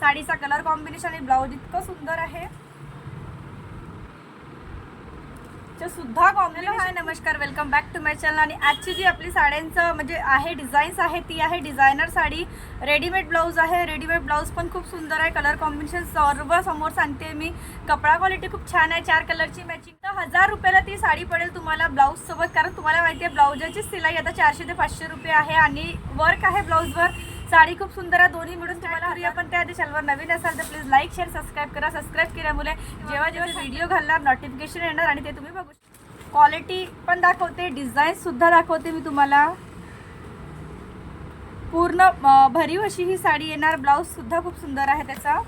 साडीचा colour combination आणि blouse इतकं सुंदर आहे. सुद्धा कॉम्बिनेशन हाय नमस्कार welcome back to my channel आणि आजची जी आपली साड्यांचं म्हणजे आहे डिझाईन्स आहे ती आहे डिझायनर साडी. रेडीमेड ब्लाऊज आहे. रेडीमेड ब्लाऊज पण खूप सुंदर आहे. कलर कॉम्बिनेशन सर्व समोर सांगते मी. कपडा क्वालिटी खूप छान आहे. चार कलरची मॅचिंग तर हजार रुपयाला ती साडी पडेल तुम्हाला ब्लाऊज सोबत. कारण तुम्हाला माहिती आहे ब्लाऊजाची सिलाई आता चारशे ते पाचशे रुपये आहे. आणि वर्क आहे ब्लाऊजवर साडी खूप सुंदर आहे दोन्ही मिळून तुम्हाला हवी आपण त्या आधी चॅनलवर नवीन असाल तर प्लीज लाईक शेअर सबस्क्राईब करा. सबस्क्राईब केल्यामुळे जेव्हा जेव्हा व्हिडिओ घालणार नोटिफिकेशन येणार आणि ते तुम्ही बघू क्वालिटी पण दाखवते डिझाईन सुद्धा दाखवते मी तुम्हाला. पूर्ण भरीव अशी ही साडी येणार. ब्लाऊज सुद्धा खूप सुंदर आहे त्याचा.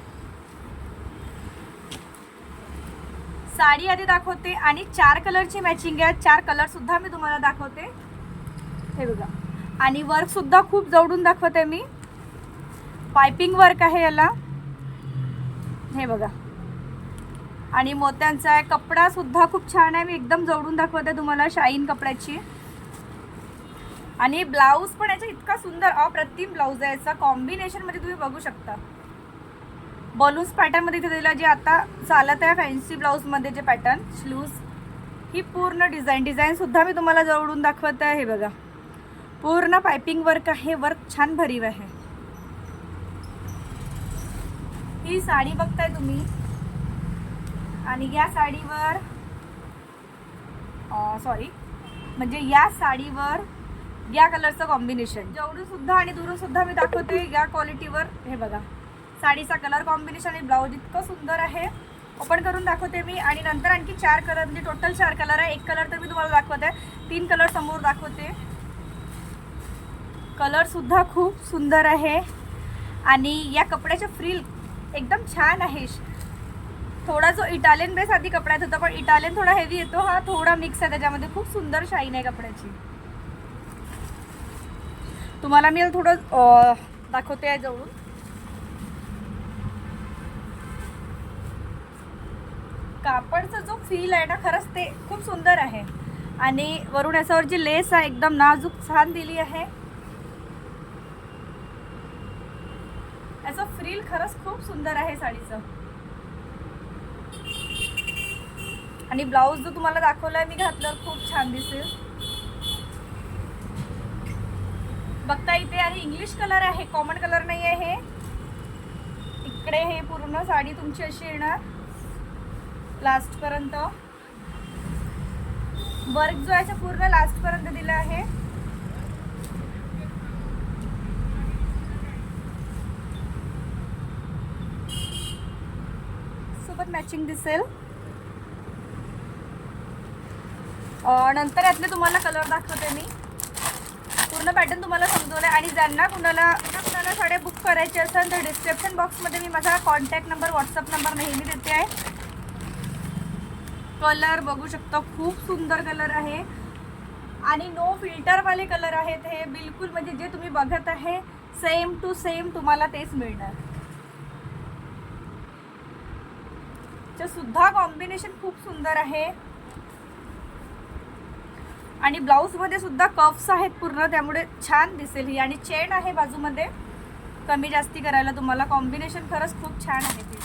साडी आधी दाखवते आणि चार कलरची मॅचिंग आहे. चार कलर सुद्धा मी तुम्हाला दाखवते. हे बघा. आणि वर्कसुद्धा खूप जवळून दाखवते मी. पायपिंग वर्क आहे याला. हे बघा. आणि मोत्यांचा आहे कपडासुद्धा खूप छान आहे. मी एकदम जवळून दाखवते तुम्हाला शाईन कपड्याची. आणि ब्लाऊज पण याचा इतका सुंदर अप्रतिम ब्लाऊज आहे. याचा कॉम्बिनेशनमध्ये तुम्ही बघू शकता. बलून्स पॅटर्नमध्ये इथे दिला जे आता चालत आहे फॅन्सी ब्लाऊजमध्ये जे पॅटर्न स्लूज ही पूर्ण डिझाईन डिझाईनसुद्धा मी तुम्हाला जवळून दाखवत. आहे हे बघा. पूर्ण पायपिंग वर्क आहे वर्क छान भरीव आहे. ही साडी बघताय तुम्ही. आणि या साडीवर सॉरी म्हणजे या साडीवर या कलरचं कॉम्बिनेशन जेवढं सुद्धा आणि दुरून सुद्धा मी दाखवते या क्वालिटीवर हे बघा. साडीचा कलर कॉम्बिनेशन आणि ब्लाऊज इतकं सुंदर आहे. ओपन करून दाखवते मी. आणि नंतर आणखी चार कलर म्हणजे टोटल चार कलर आहे. एक कलर तर मी तुम्हाला दाखवते. तीन कलर समोर दाखवते. कलरसुद्धा खूप सुंदर आहे. आणि या कपड्याचे फ्रिल एकदम छान आहे. थोडा जो इटालियन बेस आधी कपड्यात होता पण इटालियन थोडा हेवी येतो हा थोडा मिक्स आहे त्याच्यामध्ये. खूप सुंदर शाईन आहे कपड्याची. तुम्हाला मी थोडं दाखवते आहे जवळून. कापडचा जो फील आहे ना खरंच ते खूप सुंदर आहे. आणि वरून याच्यावर जी लेस आहे एकदम नाजूक छान दिली आहे याचं फ्रील खरंच खूप सुंदर आहे साडीचं. आणि ब्लाऊज जो तुम्हाला दाखवलाय मी घातलं खूप छान दिसेल. बघता इथे आणि इंग्लिश कलर आहे कॉमन कलर नाही आहे हे. इकडे हे पूर्ण साडी तुमची अशी येणार. लास्ट पर्यंत. वर्क जो आहे पूर्ण लास्ट पर्यंत दिला आहे. सोबत मॅचिंग दिसेल. नंतर यातले तुम्हाला कलर दाखवते मी. पूर्ण पॅटर्न तुम्हाला समजवलं आहे आणि ज्यांना कुणाला कुणाला साड्या बुक करायचे असेल तर डिस्क्रिप्शन बॉक्समध्ये मी माझा कॉन्टॅक्ट नंबर व्हॉट्सअप नंबर नेहमी देते आहे. कलर बघू शकता खूप सुंदर कलर आहे. आणि नो फिल्टरवाले कलर आहेत हे. बिलकुल म्हणजे जे तुम्ही बघत आहे सेम टू सेम तुम्हाला तेच मिळणार. चे सुद्धा कॉम्बिनेशन खूप सुंदर आहे. आणि ब्लाऊजमध्ये सुद्धा कफ्स आहेत पूर्ण त्यामुळे छान दिसेल ही. आणि चेन आहे बाजूमध्ये. कमी जास्ती करायला तुम्हाला कॉम्बिनेशन खरंच खूप छान आहे ते.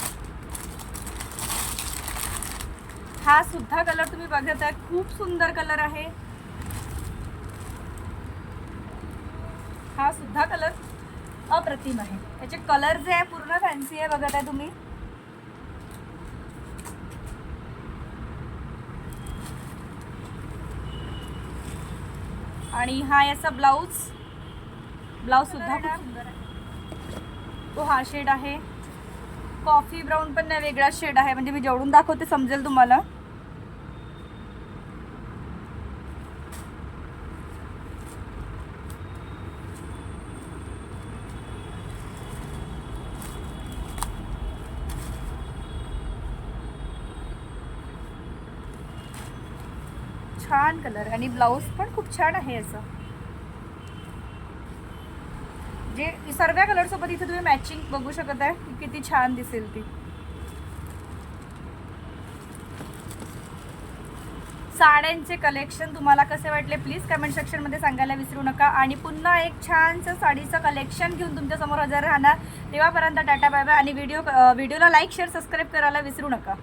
हा सुद्धा कलर तुम्ही बघत आहे खूप सुंदर कलर आहे. हा सुद्धा कलर अप्रतिम आहे. त्याचे कलर जे आहे पूर्ण फॅन्सी आहे बघत आहे तुम्ही. आणि हा याचा ब्लाऊज ब्लाऊज सुद्धा खूप सुंदर आहे. तो हा शेड आहे. कॉफी ब्राऊन पण नाही वेगळा शेड आहे. म्हणजे मी जेवढून दाखवते समजेल तुम्हाला. छान कलर आणि ब्लाऊज पण खूप छान आहे याचं. जे सर्व कलर सोबत इथे तुम्ही मॅचिंग बघू शकत आहे की किती छान दिसेल ती. साड्यांचे कलेक्शन तुम्हाला कसे वाटले प्लीज कमेंट सेक्शनमध्ये सांगायला विसरू नका. आणि पुन्हा एक छानसं साडीचं कलेक्शन घेऊन तुमच्यासमोर हजर राहणार. तेव्हापर्यंत टाटा बाय बाय. आणि व्हिडिओ व्हिडिओला लाईक शेअर सबस्क्राईब करायला विसरू नका.